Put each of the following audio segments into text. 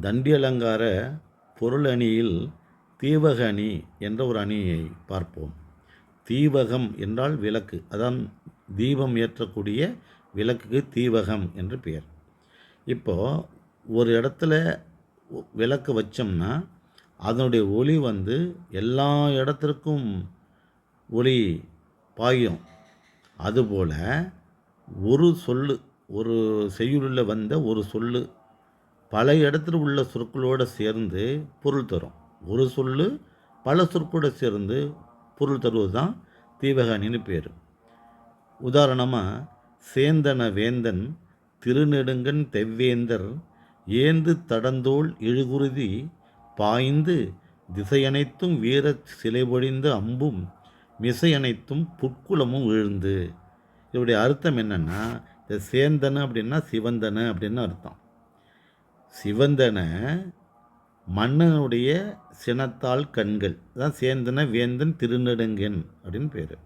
தண்டி அலங்கார பொருள் அணியில் தீவக அணி என்ற ஒரு அணியை பார்ப்போம். தீவகம் என்றால் விளக்கு. அதான் தீபம் ஏற்றக்கூடிய விளக்குக்கு தீவகம் என்று பெயர். இப்போது ஒரு இடத்துல விளக்கு வச்சோம்னா அதனுடைய ஒளி வந்து எல்லா இடத்திற்கும் ஒளி பாயும். அதுபோல் ஒரு சொல்லு ஒரு செய்யுளில் வந்த ஒரு சொல்லு பல இடத்துல உள்ள சொற்களோடு சேர்ந்து பொருள் தரும். ஒரு சொல் பல சொற்களோடு சேர்ந்து பொருள் தருவது தான் தீவகானின்னு பேர். உதாரணமாக சேந்தன வேந்தன் திருநெடுங்கன் தெவ்வேந்தர் ஏந்து தடந்தோள் இழுகுருதி பாய்ந்து திசையனைத்தும் வீர சிலைபொழிந்து அம்பும் மிசையனைத்தும் புட்குளமும் விழுந்து. இதோடைய அர்த்தம் என்னென்னா இந்த சேந்தன அப்படின்னா சிவந்தன அப்படின்னு அர்த்தம். சிவந்தன மன்னனுடைய சினத்தால் கண்கள். தான் சேந்தன வேந்தன் திருநெடுங்கன் அப்படின்னு பேர்.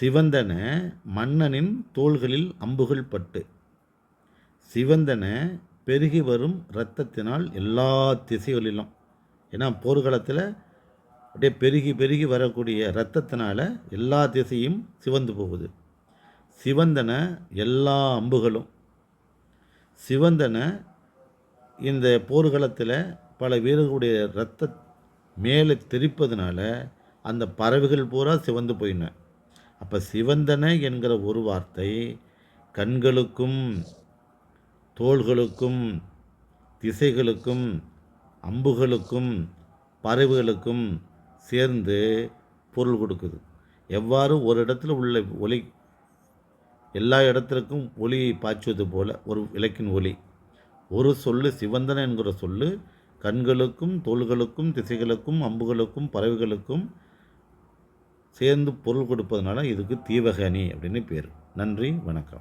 சிவந்தன மன்னனின் தோள்களில் அம்புகள் பட்டு. சிவந்தன பெருகி வரும் இரத்தத்தினால் எல்லா திசைகளிலும். ஏன்னா போர்க்களத்தில் அப்படியே பெருகி பெருகி வரக்கூடிய இரத்தத்தினால் எல்லா திசையும் சிவந்து போகுது. சிவந்தன எல்லா அம்புகளும். சிவந்தன இந்த போர்க்களத்தில் பல வீரர்களுடைய இரத்த மேலே தெரிப்பதுனால அந்த பறவைகள் பூரா சிவந்து போயின. அப்போ சிவந்தன என்கிற ஒரு வார்த்தை கண்களுக்கும் தோள்களுக்கும் திசைகளுக்கும் அம்புகளுக்கும் பறவைகளுக்கும் சேர்ந்து பொருள் கொடுக்குது. எவ்வாறு ஒரு இடத்துல உள்ள ஒலி எல்லா இடத்திற்கும் ஒளியை பாய்ச்சுவது போல ஒரு விளக்கின் ஒளி ஒரு சொல்லு சிவந்தன என்கிற சொல்லு கண்களுக்கும் தோள்களுக்கும் திசைகளுக்கும் அம்புகளுக்கும் பறவைகளுக்கும் சேர்ந்து பொருள் கொடுப்பதனால இதுக்கு தீவகனி அப்படின்னு பேர். நன்றி வணக்கம்.